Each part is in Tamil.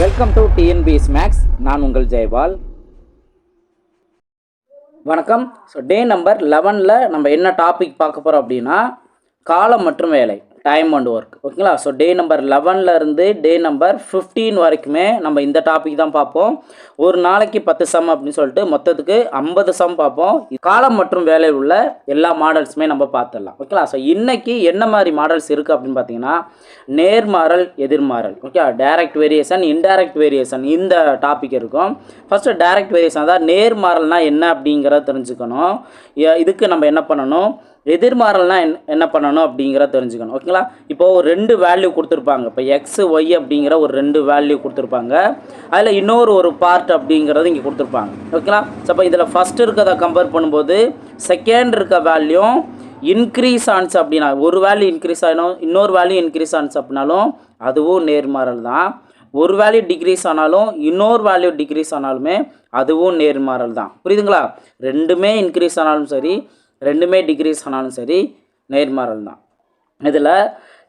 வெல்கம் டு டிஎன்பிஎஸ் மேக்ஸ் நான் உங்கள் ஜெயபால் வணக்கம். ஸோ டே நம்பர் லெவனில் நம்ம என்ன டாபிக் பார்க்க போகிறோம் அப்படின்னா காலம் மற்றும் வேலை. டைம் அண்ட் ஒர்க் ஓகேங்களா ஸோ டே நம்பர் லெவன்லேருந்து டே நம்பர் ஃபிஃப்டீன் வரைக்குமே நம்ம இந்த டாபிக் தான் பார்ப்போம். ஒரு நாளைக்கு பத்து சம் அப்படின்னு சொல்லிட்டு மொத்தத்துக்கு ஐம்பது சம் பார்ப்போம். காலம் மற்றும் வேலையில் உள்ள எல்லா மாடல்ஸுமே நம்ம பார்த்துடலாம். ஓகேங்களா ஸோ இன்றைக்கி என்ன மாதிரி மாடல்ஸ் இருக்குது அப்படின்னு பார்த்தீங்கன்னா நேர்மாறல் எதிர்மாறல். Okay direct variation indirect variation இந்த டாபிக் இருக்கும். ஃபஸ்ட்டு டைரக்ட் வேரியேஷன் அதாவது நேர்மாறல்னால் என்ன அப்படிங்கிறத தெரிஞ்சுக்கணும். இதுக்கு நம்ம என்ன பண்ணணும்? எதிர்மாறல்னா என் என்ன பண்ணணும் அப்படிங்கிறத தெரிஞ்சுக்கணும். ஓகேங்களா? இப்போது ஒரு ரெண்டு வேல்யூ கொடுத்துருப்பாங்க. இப்போ எக்ஸ் ஒய் அப்படிங்கிற ஒரு ரெண்டு வேல்யூ கொடுத்துருப்பாங்க. அதில் இன்னொரு ஒரு பார்ட் அப்படிங்கிறது இங்கே கொடுத்துருப்பாங்க. ஓகேங்களா? ஸோ அப்போ இதில் ஃபஸ்ட்டு இருக்கிறத கம்பேர் பண்ணும்போது செகண்ட் இருக்க வேல்யூ இன்க்ரீஸ் ஆன்ஸ் அப்படின்னா ஒரு வேல்யூ இன்க்ரீஸ் ஆகிடும் இன்னொரு வேல்யூ இன்க்ரீஸ் ஆன்ஸ் அப்படின்னாலும் அதுவும் நேர்மாறல் தான். ஒரு வேல்யூ டிக்ரீஸ் ஆனாலும் இன்னொரு வேல்யூ டிக்ரீஸ் ஆனாலுமே அதுவும் நேர்மாறல் தான். புரியுதுங்களா? ரெண்டுமே இன்க்ரீஸ் ஆனாலும் சரி ரெண்டுமே டிகிரிஸ் ஆனாலும் சரி நேர்மாறல் தான். இதில்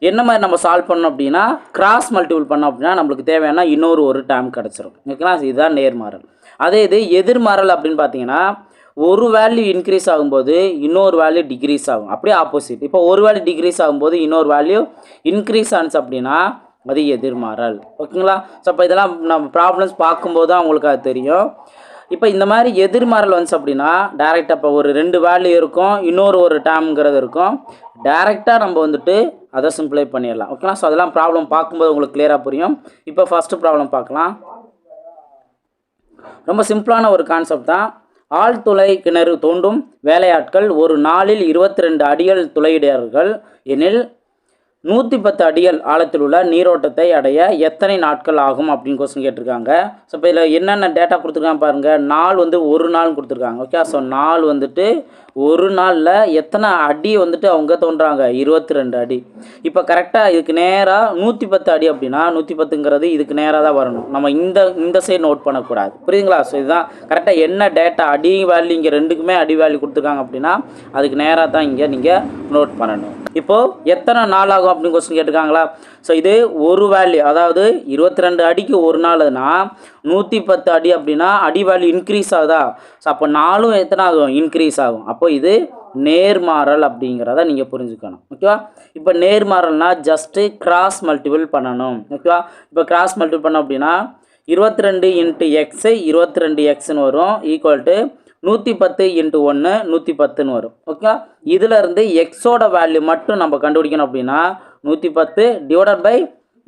என்ன மாதிரி நம்ம சால்வ் பண்ணோம் அப்படின்னா கிராஸ் மல்டிபிள் பண்ணோம் அப்படின்னா நம்மளுக்கு தேவையான இன்னொரு ஒரு டேம் கிடச்சிரும். ஓகேங்களா? இதுதான் நேர்மாறல். அதே இது எதிர்மாறல் அப்படின்னு பார்த்தீங்கன்னா ஒரு வேல்யூ இன்க்ரீஸ் ஆகும்போது இன்னொரு வேல்யூ டிக்ரீஸ் ஆகும். அப்படியே ஆப்போசிட் இப்போ ஒரு வேல்யூ டிக்ரீஸ் ஆகும்போது இன்னொரு வேல்யூ இன்க்ரீஸ் ஆனிச்சு அப்படின்னா அது எதிர்மாறல். ஓகேங்களா? ஸோ அப்போ இதெல்லாம் நம்ம ப்ராப்ளம்ஸ் பார்க்கும்போது தான் உங்களுக்கு அது தெரியும். இப்போ இந்த மாதிரி எதிர்மாறல் வந்துச்சு அப்படின்னா டேரெக்டாக இப்போ ஒரு ரெண்டு வேல்யூ இருக்கும் இன்னொரு ஒரு டேம்ங்கிறது இருக்கும். டேரெக்டாக நம்ம வந்துட்டு அதை சிம்பிளை பண்ணிடலாம். ஓகேங்களா ஸோ அதெல்லாம் ப்ராப்ளம் பார்க்கும்போது உங்களுக்கு கிளியராக புரியும். இப்போ ஃபஸ்ட்டு ப்ராப்ளம் பார்க்கலாம். ரொம்ப சிம்பிளான ஒரு கான்செப்ட் தான். ஆழ்துளை கிணறு தோண்டும் வேலையாட்கள் ஒரு நாளில் இருபத்தி ரெண்டு அடிகள் துளையிடுகிறார்கள் எனில் நூற்றி பத்து அடிகள் ஆழத்தில் உள்ள நீரோட்டத்தை அடைய எத்தனை நாட்கள் ஆகும் அப்படின்னு கொஸ்டின் கேட்டிருக்காங்க. ஸோ இப்போ இதில் என்னென்ன டேட்டா கொடுத்துருக்காங்க பாருங்கள் நாள் வந்து ஒரு நாள் கொடுத்துருக்காங்க. ஓகே ஸோ நாள் வந்துட்டு ஒரு நாளில் எத்தனை அடி வந்துட்டு அவங்க தோன்றாங்க? இருபத்தி ரெண்டு அடி. இப்போ கரெக்டாக இதுக்கு நேராக நூற்றி பத்து அடி அப்படின்னா நூற்றி பத்துங்கிறது இதுக்கு நேராக தான் வரணும். நம்ம இந்த இந்த சைடு நோட் பண்ணக்கூடாது. புரியுதுங்களா? ஸோ இதுதான் கரெக்டாக என்ன டேட்டா அடி வேல்யூ இங்கே ரெண்டுக்குமே அடி வேல்யூ கொடுத்துருக்காங்க அப்படின்னா அதுக்கு நேராக தான் இங்கே நீங்கள் நோட் பண்ணணும். இப்போது எத்தனை நாள் ஆகும் அப்படின்னு கொஸ்டின் கேட்டிருக்காங்களா? ஸோ இது ஒரு வேல்யூ அதாவது இருபத்தி ரெண்டு அடிக்கு ஒரு நாள்னா நூற்றி பத்து அடி அப்படின்னா அடி வேல்யூ இன்க்ரீஸ் ஆகுதா? ஸோ அப்போ நாளும் எத்தனை ஆகும்? இன்க்ரீஸ் ஆகும். அப்போ இது நேர்மாறல் அப்படிங்கிறத நீங்கள் புரிஞ்சுக்கணும். ஓகேவா இப்போ நேர்மாறல்னா ஜஸ்ட்டு கிராஸ் மல்டிபிள் பண்ணணும். ஓகேவா இப்போ கிராஸ் மல்டிபிள் பண்ணோம் அப்படின்னா இருபத்தி ரெண்டு இன்ட்டு எக்ஸு இருபத்தி ரெண்டு எக்ஸ்னு வரும். ஈக்குவல் டு நூற்றி பத்து இன்ட்டு ஒன்று நூற்றி பத்துன்னு வரும் ஓகே இதிலருந்து எக்ஸோட வேல்யூ மட்டும் நம்ம கண்டுபிடிக்கணும் அப்படின்னா நூற்றி பத்து டிவைடட் பை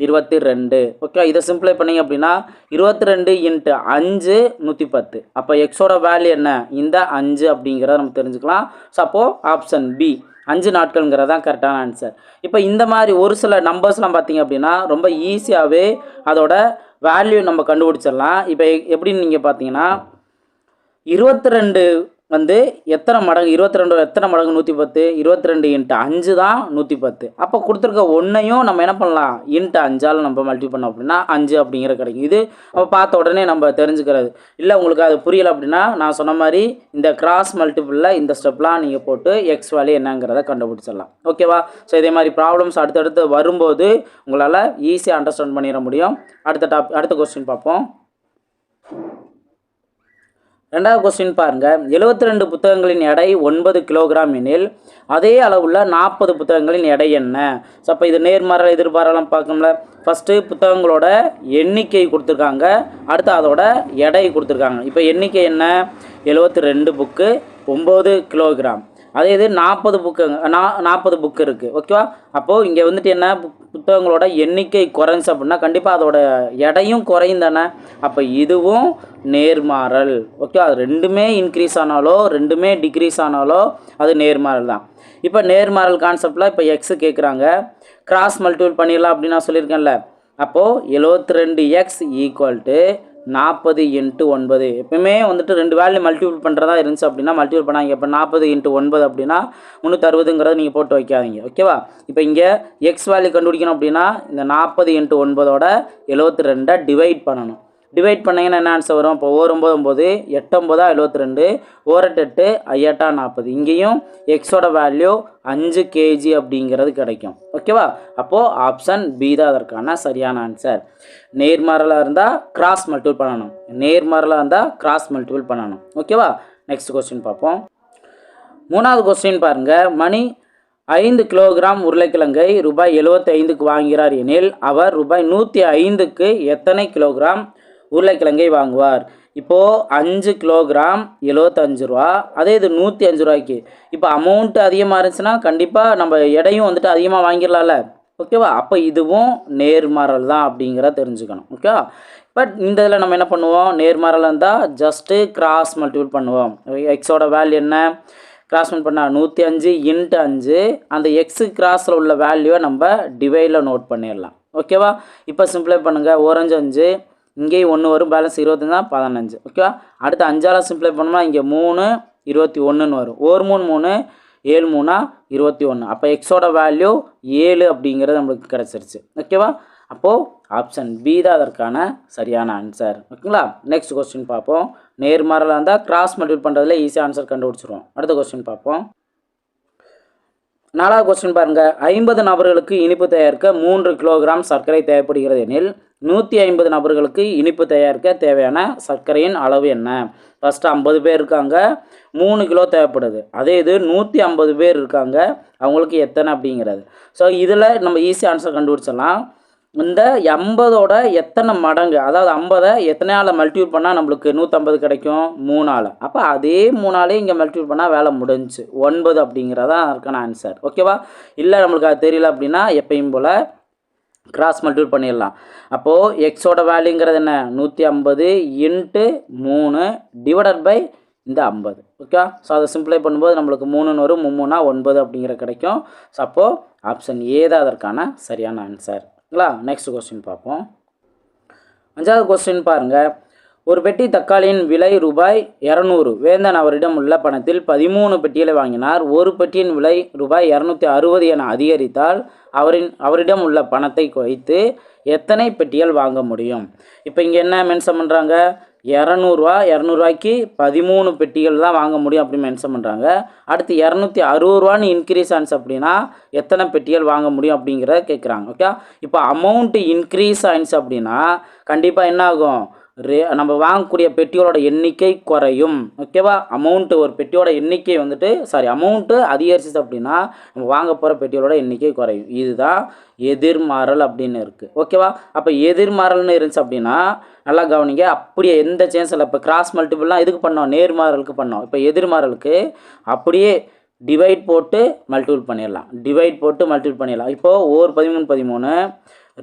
இருபத்தி ரெண்டு. ஓகே இதை சிம்பிளை பண்ணீங்க அப்படின்னா இருபத்தி ரெண்டு இன்ட்டு அஞ்சு நூற்றி பத்து. அப்போ எக்ஸோட வேல்யூ என்ன? இந்த அஞ்சு அப்படிங்கிறத நம்ம தெரிஞ்சுக்கலாம். ஸோ அப்போது ஆப்ஷன் பி அஞ்சு நாட்கள்ங்கிறது தான் கரெக்டான ஆன்சர் இப்போ இந்த மாதிரி ஒரு சில நம்பர்ஸ்லாம் பார்த்தீங்க அப்படின்னா ரொம்ப ஈஸியாகவே அதோட வேல்யூ நம்ம கண்டுபிடிச்சிடலாம். இப்போ எப்படின்னு நீங்கள் பார்த்தீங்கன்னா இருபத்தி ரெண்டு வந்து எத்தனை மடங்கு இருபத்தி ரெண்டு எத்தனை மடங்கு நூற்றி பத்து இருபத்தி ரெண்டு இன்ட்டு அஞ்சு தான் நூற்றி பத்து அப்போ கொடுத்துருக்க ஒன்றையும் நம்ம என்ன பண்ணலாம்? இன்ட்டு அஞ்சால் நம்ம மல்டி பண்ணோம் அப்படின்னா அஞ்சு அப்படிங்கிற கிடைக்கும். இது அப்போ பார்த்த உடனே நம்ம தெரிஞ்சுக்கிறது. இல்லை உங்களுக்கு அது புரியலை அப்படின்னா நான் சொன்ன மாதிரி இந்த கிராஸ் மல்டிபிளில் இந்த ஸ்டெப்லாம் நீங்கள் போட்டு எக்ஸ் வேல்யூ என்னங்கிறத கண்டுபிடிச்சிடலாம். ஓகேவா ஸோ இதே மாதிரி ப்ராப்ளம்ஸ் அடுத்தடுத்து வரும்போது உங்களால் ஈஸியாக அண்டர்ஸ்டாண்ட் பண்ணிட முடியும். அடுத்த டாப் அடுத்த கொஸ்டின் பார்ப்போம். ரெண்டாவது கொஸ்டின் பாருங்கள் எழுபத்தி ரெண்டு புத்தகங்களின் எடை ஒன்பது கிலோகிராம் எனில் அதே அளவுள்ள நாற்பது புத்தகங்களின் எடை என்ன? ஸோ அப்போ இது நேர்மாறல் எதிர்பாரலாம் பார்க்கணும்ல. ஃபஸ்ட்டு புத்தகங்களோட எண்ணிக்கை கொடுத்துருக்காங்க. அடுத்து அதோட எடை கொடுத்துருக்காங்க. இப்போ எண்ணிக்கை என்ன? 72 ரெண்டு புக்கு ஒம்பது கிலோகிராம் அதே இது நாற்பது புக்குங்க நா நாற்பது புக்கு இருக்குது ஓகேவா அப்போது இங்கே வந்துட்டு என்ன புத்தகங்களோட எண்ணிக்கை குறைஞ்சு அப்படின்னா கண்டிப்பாக அதோட எடையும் குறையும் தானே? அப்போ இதுவும் நேர்மாறல் ஓகேவா அது ரெண்டுமே இன்க்ரீஸ் ஆனாலோ ரெண்டுமே டிக்ரீஸ் ஆனாலோ அது நேர்மாறல் தான். இப்போ நேர்மாறல் கான்செப்டில் இப்போ எக்ஸு கேட்குறாங்க கிராஸ் மல்டிபிள் பண்ணிடலாம் அப்படின்னு நான் சொல்லியிருக்கேன்ல. அப்போது 72 ரெண்டு எக்ஸ் ஈக்குவல் டு நாற்பது இன்ட்டு ஒன்பது. எப்பவுமே வந்துட்டு ரெண்டு வேல்யூ மல்டிபிள் பண்ணுறதா இருந்துச்சு அப்படின்னா மல்டிபிள் பண்ணாங்க இப்போ நாற்பது இன்ட்டு ஒன்பது அப்படின்னா முந்நூற்றி அறுபதுங்கிறத நீங்கள் போட்டு வைக்காதீங்க. ஓகேவா இப்போ இங்கே எக்ஸ் வேல்யூ கண்டுபிடிக்கணும் அப்படின்னா இந்த நாற்பது இன்ட்டு ஒன்பதோட எழுபத்தி ரெண்டை டிவைட் பண்ணணும். டிவைட் பண்ணிங்கன்னா என்ன ஆன்சர் வரும்? இப்போ ஓர் ஒம்பது ஒம்பது எட்டொம்பதா எழுபத்தி ரெண்டு ஓரெட்டு எட்டு ஐயட்டா நாற்பது. இங்கேயும் எக்ஸோட வேல்யூ அஞ்சு கேஜி அப்படிங்கிறது கிடைக்கும். ஓகேவா அப்போது ஆப்ஷன் பி தான் அதற்கான சரியான ஆன்சர் நேர்மாறலாக இருந்தால் கிராஸ் மல்டிபிள் பண்ணணும். நேர்மாறலாக இருந்தால் கிராஸ் மல்டிபிள் பண்ணணும். ஓகேவா நெக்ஸ்ட் கொஸ்டின் பார்ப்போம். மூணாவது கொஸ்டின் பாருங்கள் மணி ஐந்து கிலோகிராம் உருளைக்கிழங்கை ரூபாய் 75 ஐந்துக்கு வாங்குகிறார் எனில் அவர் ரூபாய் நூற்றி ஐந்துக்கு எத்தனை கிலோகிராம் உருளைக்கிழங்கை வாங்குவார். இப்போது அஞ்சு கிலோகிராம் எழுவத்தஞ்சு ரூபா. அதே இது நூற்றி அஞ்சு ரூபாய்க்கு. இப்போ அமௌண்ட்டு அதிகமாக இருந்துச்சுன்னா கண்டிப்பாக நம்ம எடையும் வந்துட்டு அதிகமாக வாங்கிடலாம்ல. ஓகேவா அப்போ இதுவும் நேர்மாறல் தான் அப்படிங்கிறத தெரிஞ்சுக்கணும். ஓகேவா பட் இந்த இதில் நம்ம என்ன பண்ணுவோம்? நேர்மாறல் இருந்தால் ஜஸ்ட்டு கிராஸ் மல்டிபிள் பண்ணுவோம். எக்ஸோட வேல்யூ என்ன? கிராஸ் மல்ட் பண்ணால் நூற்றி அஞ்சு இன்ட்டு அஞ்சு. அந்த எக்ஸு கிராஸில் உள்ள வேல்யூவை நம்ம டிவைடில் நோட் பண்ணிடலாம். ஓகேவா இப்போ சிம்பிளை பண்ணுங்கள் ஓரஞ்சு அஞ்சு. இங்கேயும் ஒன்று வரும் பேலன்ஸ் இருபத்தஞ்சு தான் பதினஞ்சு. ஓகேவா அடுத்து அஞ்சால் சிம்பிளை பண்ணோம்னா இங்கே மூணு இருபத்தி ஒன்றுன்னு வரும். ஒரு மூணு மூணு ஏழு மூணா இருபத்தி ஒன்று அப்போ எக்ஸோட வேல்யூ ஏழு அப்படிங்கிறது நம்மளுக்கு கிடச்சிருச்சு. ஓகேவா அப்போது ஆப்ஷன் பி தான் அதற்கான சரியான ஆன்சர் ஓகேங்களா நெக்ஸ்ட் கொஸ்டின் பார்ப்போம். நேர்மாறலாக இருந்தால் கிராஸ் மல்டிபிள் பண்ணுறதுல ஈஸியாக ஆன்சர் கண்டுபிடிச்சிருவோம். அடுத்த கொஸ்டின் பார்ப்போம். நாலாவது கொஸ்டின் பாருங்கள் ஐம்பது நபர்களுக்கு இனிப்பு தயாரிக்க மூன்று கிலோகிராம் சர்க்கரை தேவைப்படுகிறது எனில் நூற்றி ஐம்பது நபர்களுக்கு இனிப்பு தயாரிக்க தேவையான சர்க்கரையின் அளவு என்ன? ஃபஸ்ட்டு ஐம்பது பேர் இருக்காங்க. மூணு கிலோ தேவைப்படுது. அதே இது நூற்றி ஐம்பது பேர் இருக்காங்க. அவங்களுக்கு எத்தனை அப்படிங்கிறது. ஸோ இதில் நம்ம ஈஸி ஆன்சர் கண்டுபிடிச்சிடலாம். இந்த எண்பதோட எத்தனை மடங்கு அதாவது ஐம்பதை எத்தனையால் மல்டிபிள் பண்ணால் நம்மளுக்கு நூற்றம்பது கிடைக்கும்? மூணால். அப்போ அதே மூணாலே இங்கே மல்டிபிள் பண்ணால் வேலை முடிஞ்சு. ஒன்பது அப்படிங்கிறதான் அதுக்கான ஆன்சர் ஓகேவா இல்லை நம்மளுக்கு அது தெரியல அப்படின்னா எப்பயும் போல் கிராஸ் மல்டிபிள் பண்ணிடலாம். அப்போது எக்ஸோட வேல்யூங்கிறது என்ன? நூற்றி ஐம்பது இன்ட்டு மூணு டிவைடட் பை இந்த ஐம்பது. ஓகே ஸோ அதை சிம்பிளை பண்ணும்போது நம்மளுக்கு மூணுன்னு வரும். மும்மூணா ஒன்பது அப்படிங்கிற கிடைக்கும். ஸோ அப்போது ஆப்ஷன் ஏ தான் அதற்கான சரியான ஆன்சர் ஓகேங்களா நெக்ஸ்ட் கொஸ்டின் பார்ப்போம். அஞ்சாவது கொஸ்டின் பாருங்கள் ஒரு பெட்டி தக்காளியின் விலை ரூபாய் இரநூறு. வேந்தன் அவரிடம் உள்ள பணத்தில் பதிமூணு பெட்டிகளை வாங்கினார். ஒரு பெட்டியின் விலை ரூபாய் இரநூத்தி அறுபது என அதிகரித்தால் அவரின் அவரிடம் உள்ள பணத்தை வைத்து எத்தனை பெட்டிகள் வாங்க முடியும்? இப்போ இங்கே என்ன மென்ஷன் பண்ணுறாங்க இரநூறுவா இரநூறுவாய்க்கு பதிமூணு பெட்டிகள் தான் வாங்க முடியும் அப்படின்னு மென்ஷன் பண்ணுறாங்க அடுத்து இரநூத்தி அறுபது ரூபான்னு இன்க்ரீஸ் ஆன்ஸ் அப்படின்னா எத்தனை பெட்டிகள் வாங்க முடியும் அப்படிங்கிறத கேட்குறாங்க ஓகே இப்போ அமௌண்ட்டு இன்க்ரீஸ் ஆயிடுச்சு அப்படின்னா கண்டிப்பாக என்ன ஆகும்? ரே நம்ம வாங்கக்கூடிய பெட்டியோட எண்ணிக்கை குறையும். ஓகேவா அமௌண்ட்டு ஒரு பெட்டியோட எண்ணிக்கை வந்துட்டு சாரி அமௌண்ட்டு அதிகரிச்சிச்சு அப்படின்னா நம்ம வாங்க போகிற பெட்டியோட எண்ணிக்கை குறையும். இதுதான் எதிர்மாறல் அப்படின்னு இருக்குது ஓகேவா அப்போ எதிர்மாறல்னு இருந்துச்சு அப்படின்னா நல்லா கவனிங்க அப்படியே எந்த சேன்ஸ் இல்லை இப்போ கிராஸ் மல்டிபிள்லாம் இதுக்கு பண்ணோம்? நேர்மாறலுக்கு பண்ணோம். இப்போ எதிர்மாறலுக்கு அப்படியே டிவைட் போட்டு மல்டிபிள் பண்ணிடலாம். டிவைட் போட்டு மல்டிபிள் பண்ணிடலாம். இப்போது ஒரு பதிமூணு பதிமூணு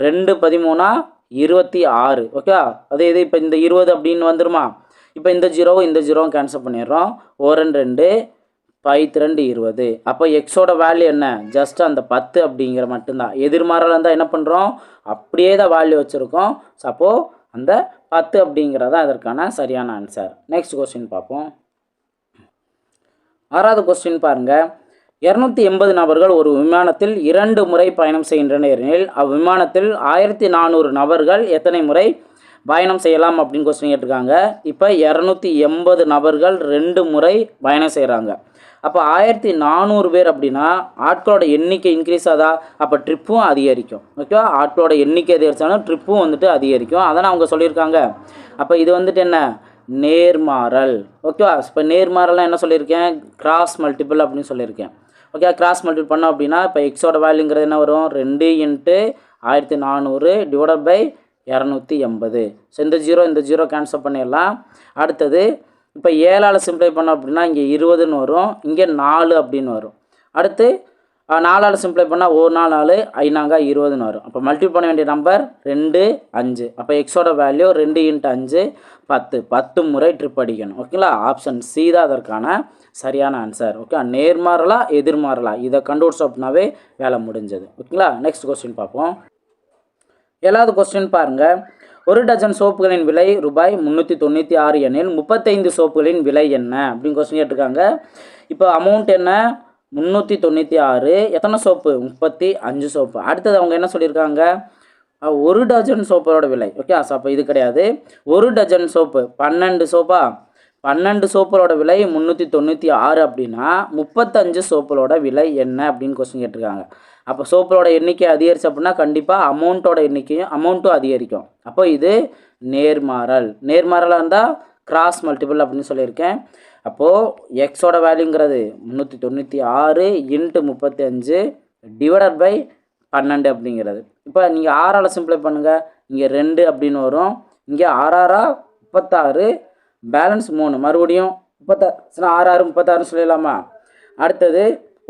ரெண்டு பதிமூணாக இருபத்தி ஆறு ஓகே அதே இது இப்போ இந்த இருபது அப்படின்னு வந்துருமா? இப்போ இந்த ஜீரோவும் இந்த ஜீரோவும் கேன்சல் பண்ணிடுறோம். ஓரன் ரெண்டு பைத் ரெண்டு இருபது. அப்போ எக்ஸோட வேல்யூ என்ன? ஜஸ்ட் அந்த பத்து அப்படிங்கிற மட்டும்தான். எதிர்மாறல இருந்தால் என்ன பண்ணுறோம் அப்படியே தான் வேல்யூ வச்சுருக்கோம். ஸோ அப்போது அந்த பத்து அப்படிங்கிறதா அதற்கான சரியான ஆன்சர் நெக்ஸ்ட் கொஸ்டின் பார்ப்போம். ஆறாவது கொஸ்டின் பாருங்கள் இரநூத்தி எண்பது நபர்கள் ஒரு விமானத்தில் இரண்டு முறை பயணம் செய்கின்றனர் எனில் அவ்விமானத்தில் ஆயிரத்தி நானூறு நபர்கள் எத்தனை முறை பயணம் செய்யலாம் அப்படின்னு கொஸ்டின் கேட்டிருக்காங்க. இப்போ இரநூத்தி எண்பது நபர்கள் ரெண்டு முறை பயணம் செய்கிறாங்க அப்போ ஆயிரத்தி நானூறு பேர் அப்படின்னா ஆட்களோட எண்ணிக்கை இன்க்ரீஸ் ஆதா அப்போ ட்ரிப்பும் அதிகரிக்கும். ஓகேவா ஆட்களோட எண்ணிக்கை அதிகரிச்சாலும் ட்ரிப்பும் வந்துட்டு அதிகரிக்கும். அதான் அவங்க சொல்லியிருக்காங்க. அப்போ இது வந்துட்டு என்ன? நேர்மாறல். ஓகேவா இப்போ நேர்மாறலாம் என்ன சொல்லியிருக்கேன்? கிராஸ் மல்டிபிள் அப்படின்னு சொல்லியிருக்கேன். ஓகே கிராஸ் மல்டிபிள் பண்ணோம் அப்படின்னா இப்போ எக்ஸோட வேல்யூங்கிறது என்ன வரும்? ரெண்டு இன்ட்டு ஆயிரத்தி நானூறு டிவைட் பை இரநூத்தி எண்பது. ஸோ இந்த ஜீரோ இந்த ஜீரோ கேன்சல் பண்ணிடலாம். அடுத்தது இப்போ ஏழால் சிம்ப்ளை பண்ணோம் அப்படின்னா இங்கே இருபதுன்னு வரும். இங்கே நாலு அப்படின்னு வரும். அடுத்து நாலால் சிம்ப்ளை பண்ணால் ஒரு நாள் நாலு ஐநாங்க இருபதுன்னு வரும். அப்போ மல்டிபிள் பண்ண வேண்டிய நம்பர் ரெண்டு அஞ்சு. அப்போ எக்ஸோட வேல்யூ ரெண்டு இன்ட்டு அஞ்சு பத்து. பத்து முறை ட்ரிப் அடிக்கணும். ஓகேங்களா ஆப்ஷன் சி தான் அதற்கான சரியான ஆன்சர் ஓகே நேர்மாறலா எதிர்மாறலா? இதை கண்டுபிடிச்சோம் அப்படின்னாவே வேலை முடிஞ்சது. ஓகேங்களா நெக்ஸ்ட் கொஸ்டின் பார்ப்போம். ஏழாவது கொஸ்டின் பாருங்கள் ஒரு டஜன் சோப்புகளின் விலை ரூபாய் முந்நூற்றி தொண்ணூற்றி ஆறு எண்ணில் முப்பத்தைந்து சோப்புகளின் விலை என்ன? அப்படின்னு கொஸ்டின் கேட்டிருக்காங்க. இப்போ அமௌண்ட் என்ன? முந்நூற்றி தொண்ணூற்றி ஆறு. எத்தனை சோப்பு? முப்பத்தி அஞ்சு சோப்பு. அடுத்தது அவங்க என்ன சொல்லியிருக்காங்க? ஒரு டஜன் சோப்போட விலை. ஓகே ஸோ அப்போ இது கிடையாது. ஒரு டஜன் சோப்பு. பன்னெண்டு சோப்பா? பன்னெண்டு சோப்புகளோட விலை முந்நூற்றி தொண்ணூற்றி ஆறு அப்படின்னா முப்பத்தஞ்சு சோப்புகளோட விலை என்ன அப்படின்னு கொஸ்டின் கேட்டிருக்காங்க. அப்போ சோப்புகளோட எண்ணிக்கை அதிகரிச்சு அப்படின்னா கண்டிப்பாக அமௌண்ட்டோட எண்ணிக்கையும் அமௌண்ட்டும் அதிகரிக்கும். அப்போ இது நேர்மாறல். நேர்மாறலாக இருந்தால் கிராஸ் மல்டிபிள் அப்படின்னு சொல்லியிருக்கேன். அப்போது எக்ஸோட வேல்யூங்கிறது முந்நூற்றி தொண்ணூற்றி ஆறு இன்ட்டு முப்பத்தி அஞ்சு டிவைடட் பை பன்னெண்டு அப்படிங்கிறது. இப்போ நீங்கள் ஆறால் சிம்ப்ளை பண்ணுங்கள் இங்கே ரெண்டு அப்படின்னு வரும். இங்கே ஆறாறா முப்பத்தாறு பேலன்ஸ் மூணு. மறுபடியும் முப்பத்தாறு ஆறு ஆறு முப்பத்தாறுன்னு சொல்லிடலாமா? அடுத்தது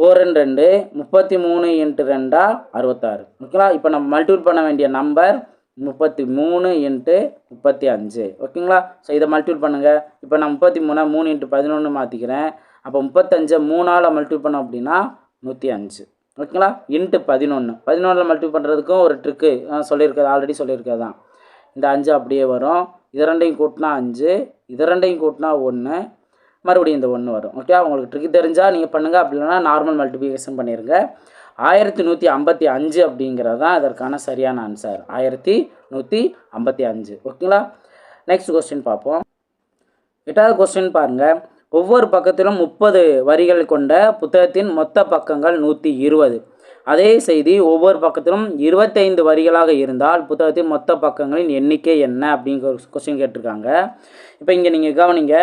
ஓரன் ரெண்டு முப்பத்தி மூணு இன்ட்டு ரெண்டா அறுபத்தாறு. ஓகேங்களா இப்போ நம்ம மல்டிபிள் பண்ண வேண்டிய நம்பர் முப்பத்தி மூணு இன்ட்டு முப்பத்தி அஞ்சு. ஓகேங்களா? ஸோ இதை மல்டிபிள் பண்ணுங்கள் இப்போ நான் முப்பத்தி மூணாக மூணு இன்ட்டு பதினொன்று மாற்றிக்கிறேன் அப்போ முப்பத்தஞ்சை மூணால் மல்டிபிள் பண்ணோம் அப்படின்னா நூற்றி அஞ்சு. ஓகேங்களா? இன்ட்டு பதினொன்று பதினொன்றில் மல்டிபிள் பண்ணுறதுக்கும் ஒரு ட்ரிக்கு சொல்லியிருக்கிறது ஆல்ரெடி சொல்லியிருக்கிறது தான் இந்த அஞ்சு அப்படியே வரும். இது ரெண்டையும் கூட்டினா அஞ்சு. இது ரெண்டையும் கூட்டினா ஒன்று மறுபடியும் இந்த ஒன்று வரும். ஓகே? உங்களுக்கு ட்ரிக் தெரிஞ்சால் நீங்கள் பண்ணுங்கள் அப்படி இல்லைனா நார்மல் மல்டிபிகேஷன் பண்ணிடுங்க ஆயிரத்தி நூற்றி ஐம்பத்தி அஞ்சு அப்படிங்கிறது தான் அதற்கான சரியான ஆன்சர் ஆயிரத்தி நூற்றி ஐம்பத்தி அஞ்சு. ஓகேங்களா? நெக்ஸ்ட் கொஸ்டின் பார்ப்போம். எட்டாவது கொஸ்டின் பாருங்கள் ஒவ்வொரு பக்கத்திலும் முப்பது வரிகள் கொண்ட புத்தகத்தின் மொத்த பக்கங்கள் நூற்றி இருபது. அதே செய்தி ஒவ்வொரு பக்கத்திலும் இருபத்தைந்து வரிகளாக இருந்தால் புத்தகத்தின் மொத்த பக்கங்களின் எண்ணிக்கை என்ன அப்படிங்கிற ஒரு கொஸ்டின் கேட்டிருக்காங்க. இப்போ இங்கே நீங்கள் கவனிங்க.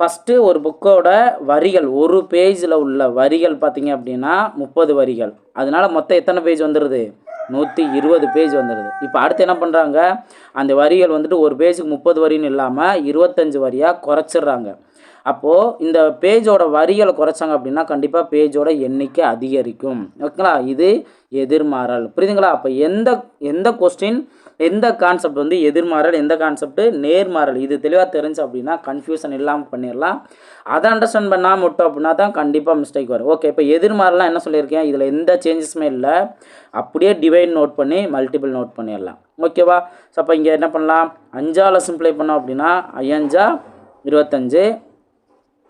ஃபஸ்ட்டு ஒரு புக்கோட வரிகள் ஒரு பேஜில் உள்ள வரிகள் பார்த்திங்க அப்படின்னா முப்பது வரிகள். அதனால மொத்தம் எத்தனை பேஜ் வந்துடுது நூற்றி இருபது பேஜ் வந்துடுது இப்போ அடுத்து என்ன பண்ணுறாங்க அந்த வரிகள் வந்துட்டு ஒரு பேஜுக்கு முப்பது வரின்னு இல்லாமல் இருபத்தஞ்சி வரியாக குறைச்சிட்றாங்க. அப்போது இந்த பேஜோட வரிகளை குறைச்சாங்க அப்படின்னா கண்டிப்பாக பேஜோட எண்ணிக்கை அதிகரிக்கும். ஓகேங்களா? இது எதிர்மாறல். புரியுதுங்களா? அப்போ எந்த எந்த கொஸ்டின் எந்த கான்செப்ட் வந்து எதிர்மாறல் எந்த கான்செப்ட் நேர்மாறல்? இது தெளிவாக தெரிஞ்சு அப்படின்னா கன்ஃபியூஷன் இல்லாமல் பண்ணிடலாம் அதை அண்டர்ஸ்டாண்ட் பண்ணாமல் விட்டோம் அப்படின்னா தான் கண்டிப்பாக மிஸ்டேக் வரும். ஓகே இப்போ எதிர்மாறலாம் என்ன சொல்லியிருக்கேன்? இதில் எந்த சேஞ்சஸுமே இல்லை. அப்படியே டிவைட் நோட் பண்ணி மல்டிபிள் நோட் பண்ணிடலாம் ஓகேவா ஸோ அப்போ இங்கே என்ன பண்ணலாம்? அஞ்சால் சிம்ப்ளை பண்ணோம் அப்படின்னா ஐயஞ்சா இருபத்தஞ்சு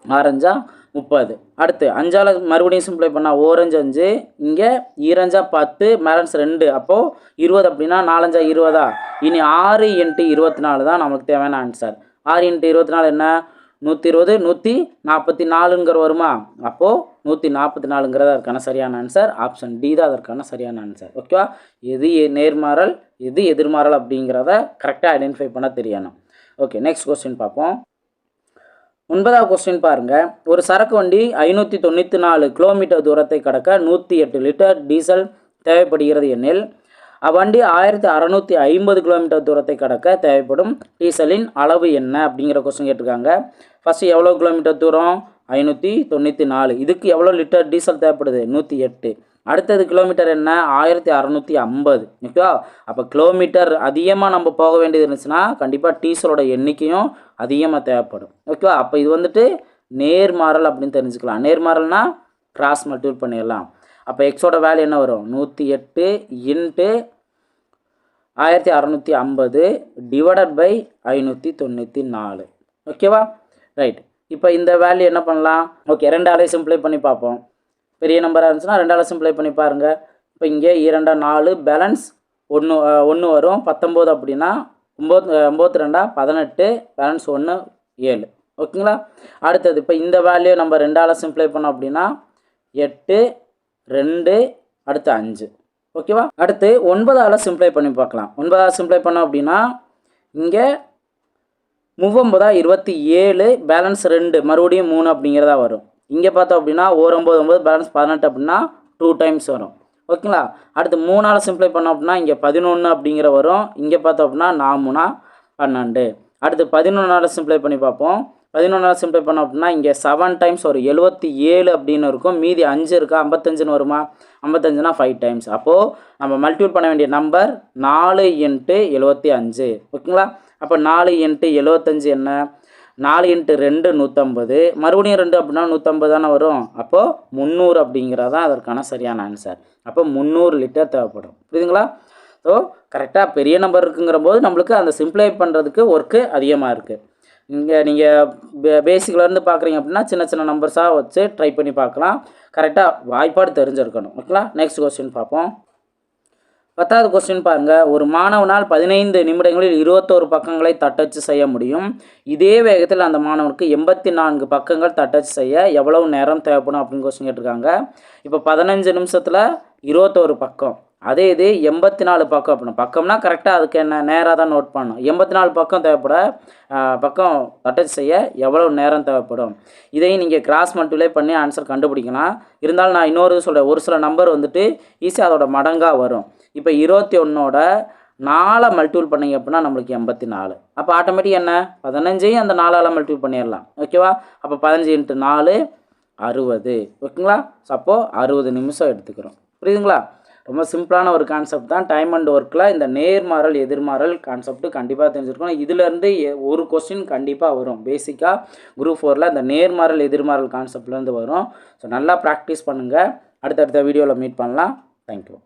ஆரஞ்சா முப்பது. அடுத்து அஞ்சால் மறுபடியும் சிம்ப்ளை பண்ணால் ஓரஞ்சு அஞ்சு இங்கே ஈரஞ்சா பத்து மேலன்ஸ் ரெண்டு. அப்போது இருபது அப்படின்னா நாலஞ்சா இருபதா? இனி ஆறு இன்ட்டு இருபத்தி நாலு தான் நமக்கு தேவையான ஆன்சர் ஆறு இன்ட்டு இருபத்தி நாலு என்ன? நூற்றி இருபது நூற்றி நாற்பத்தி நாலுங்கிற வருமா? அப்போது நூற்றி நாற்பத்தி நாலுங்கிறது அதற்கான சரியான ஆன்சர் ஆப்ஷன் டி தான் அதற்கான சரியான ஆன்சர் ஓகேவா எது எ- நேர்மாறல் எது எதிர்மாறல் அப்படிங்கிறத கரெக்டாக ஐடென்டிஃபை பண்ண தெரியணும். ஓகே நெக்ஸ்ட் கொஸ்டின் பார்ப்போம். ஒன்பதாவது கொஸ்டின் பாருங்கள் ஒரு சரக்கு வண்டி ஐநூற்றி தொண்ணூற்றி நாலு கிலோமீட்டர் தூரத்தை கடக்க நூற்றி எட்டு லிட்டர் டீசல் தேவைப்படுகிறது எனில் அவ்வண்டி ஆயிரத்தி அறநூற்றி ஐம்பது கிலோமீட்டர் தூரத்தை கடக்க தேவைப்படும் டீசலின் அளவு என்ன அப்படிங்கிற கொஸ்டின் கேட்டிருக்காங்க. ஃபஸ்ட்டு எவ்வளோ கிலோமீட்டர் தூரம்? ஐநூற்றி தொண்ணூற்றி நாலு. இதுக்கு எவ்வளோ லிட்டர் டீசல் தேவைப்படுது? நூற்றி எட்டு. அடுத்தது கிலோமீட்டர் என்ன? ஆயிரத்தி அறநூற்றி ஐம்பது. ஓகேவா அப்போ கிலோமீட்டர் அதிகமாக நம்ம போக வேண்டியது இருந்துச்சுன்னா கண்டிப்பாக டீசலோட எண்ணிக்கையும் அதிகமாக தேவைப்படும். ஓகேவா அப்போ இது வந்துட்டு நேர்மாறல் அப்படின்னு தெரிஞ்சுக்கலாம். நேர்மாறல்னால் கிராஸ் மல்டிபிள் பண்ணிடலாம். அப்போ எக்ஸோட வேல்யூ என்ன வரும்? நூற்றி எட்டு இன்ட்டு ஆயிரத்தி அறநூற்றி ஐம்பது டிவைடட் பை ஐநூற்றி தொண்ணூற்றி நாலு. ஓகேவா ரைட் இப்போ இந்த வேல்யூ என்ன பண்ணலாம்? ஓகே ரெண்டு ரெண்டாலே சிம்ப்ளை பண்ணி பார்ப்போம். பெரிய நம்பராக இருந்துச்சுன்னா ரெண்டால சிம்ப்ளை பண்ணி பாருங்கள் இப்போ இங்கே இரண்டா நாலு பேலன்ஸ் ஒன்று ஒன்று வரும். பத்தொம்போது அப்படின்னா ஒம்பது ஒம்பத்து ரெண்டா பதினெட்டு பேலன்ஸ் ஒன்று ஏழு. ஓகேங்களா? அடுத்தது இப்போ இந்த வேல்யூ நம்ம ரெண்டால் சிம்ப்ளை பண்ணோம் அப்படின்னா எட்டு ரெண்டு அடுத்து அஞ்சு. ஓகேவா? அடுத்து ஒன்பதால சிம்ப்ளை பண்ணி பார்க்கலாம். ஒன்பதாவது சிம்ப்ளை பண்ணோம் அப்படின்னா இங்கே முவ்வொம்பதா இருபத்தி ஏழு பேலன்ஸ் ரெண்டு மறுபடியும் மூணு அப்படிங்கிறதா வரும். இங்கே பார்த்தோம் அப்படின்னா ஒரு ஒம்பது ஒம்பது பேலன்ஸ் பதினெட்டு அப்படின்னா டூ டைம்ஸ் வரும். ஓகேங்களா அடுத்து மூணால் சிம்ப்ளை பண்ணோம் அப்படின்னா இங்கே பதினொன்று அப்படிங்கிற வரும். இங்கே பார்த்தோம் அப்படின்னா நாமுனா பன்னெண்டு. அடுத்து பதினொன்றால் சிம்ப்ளை பண்ணி பார்ப்போம். பதினொன்றால் சிம்ப்ளை பண்ணோம் அப்படின்னா இங்கே செவன் டைம்ஸ் ஒரு எழுபத்தி ஏழு அப்படின்னு இருக்கும். மீதி அஞ்சு இருக்கா? ஐம்பத்தஞ்சுன்னு வருமா? ஐம்பத்தஞ்சுனா ஃபைவ் டைம்ஸ் அப்போது நம்ம மல்டிபிள் பண்ண வேண்டிய நம்பர் நாலு இன்ட்டு எழுபத்தி அஞ்சு. ஓகேங்களா அப்போ நாலு இன்ட்டு எழுபத்தஞ்சு என்ன? நாலு இன்ட்டு ரெண்டு நூற்றம்பது மறுபடியும் ரெண்டு அப்படின்னா நூற்றம்பது தானே வரும். அப்போது முந்நூறு அப்படிங்கிறது தான் அதற்கான சரியான ஆன்சர் அப்போ முந்நூறு லிட்டர் தேவைப்படும். புரியுதுங்களா? ஸோ கரெக்டாக பெரிய நம்பர் இருக்குங்கிற போது நம்மளுக்கு அந்த சிம்ப்ளை பண்ணுறதுக்கு ஒர்க்கு அதிகமாக இருக்குது இங்கே நீங்கள் பே பேசிக்லேருந்து பார்க்குறீங்க அப்படின்னா சின்ன சின்ன நம்பர்ஸாக வச்சு ட்ரை பண்ணி பார்க்கலாம். கரெக்டாக வாய்ப்பாடு தெரிஞ்சிருக்கணும். ஓகேங்களா? நெக்ஸ்ட் கொஸ்டின் பார்ப்போம். பத்தாவது கொஸ்டின் பாருங்க. ஒரு மாணவனால் பதினைந்து நிமிடங்களில் இருபத்தோரு பக்கங்களை தட்டச்சு செய்ய முடியும். இதே வேகத்தில் அந்த மாணவனுக்கு எண்பத்தி நான்கு பக்கங்கள் தட்டச்சு செய்ய எவ்வளவு நேரம் தேவைப்படும் அப்படின்னு கொஸ்டின் கேட்டிருக்காங்க. இப்போ பதினஞ்சு நிமிஷத்தில் இருபத்தோரு பக்கம். அதே இது எண்பத்தி நாலு பக்கம் அப்படின்னா பக்கம்னா கரெக்டாக அதுக்கு என்ன நேராக தான் நோட் பண்ணணும். எண்பத்தி நாலு பக்கம் தேவைப்பட பக்கம் அட்டச் செய்ய எவ்வளவு நேரம் தேவைப்படும். இதையும் நீங்கள் கிராஸ் மல்டிப்ளை பண்ணி ஆன்சர் கண்டுபிடிக்கலாம். இருந்தாலும் நான் இன்னொரு சொல்கிறேன் ஒரு சில நம்பர் வந்துட்டு ஈஸியாக அதோட மடங்காக வரும். இப்போ இருபத்தி ஒன்றோட நாலை மல்டிபிள் பண்ணீங்க அப்படின்னா நம்மளுக்கு எண்பத்தி நாலு அப்போ ஆட்டோமேட்டிக் என்ன? பதினஞ்சையும் அந்த நாலால் மல்டிபிள் பண்ணிடலாம். ஓகேவா அப்போ பதினஞ்சு இன்ட்டு நாலு அறுபது. ஓகேங்களா? ஸோ அப்போது அறுபது நிமிஷம் எடுத்துக்கிறோம். புரியுதுங்களா? ரொம்ப சிம்பிளான ஒரு கான்செப்ட் தான். டைம் அண்ட் ஒர்க்கில் இந்த நேர்மாறல் எதிர்மாறல் கான்செப்ட் கண்டிப்பாக தெரிஞ்சிருக்கணும். இதுலேருந்து எ- ஒரு கொஸ்டின் கண்டிப்பாக வரும். பேசிக்காக குரூப் ஃபோரில் இந்த நேர்மாறல் எதிர்மாறல் கான்செப்ட்லேருந்து வரும். ஸோ நல்லா ப்ராக்டிஸ் பண்ணுங்கள் அடுத்தடுத்த வீடியோவில் மீட் பண்ணலாம். தேங்க்யூ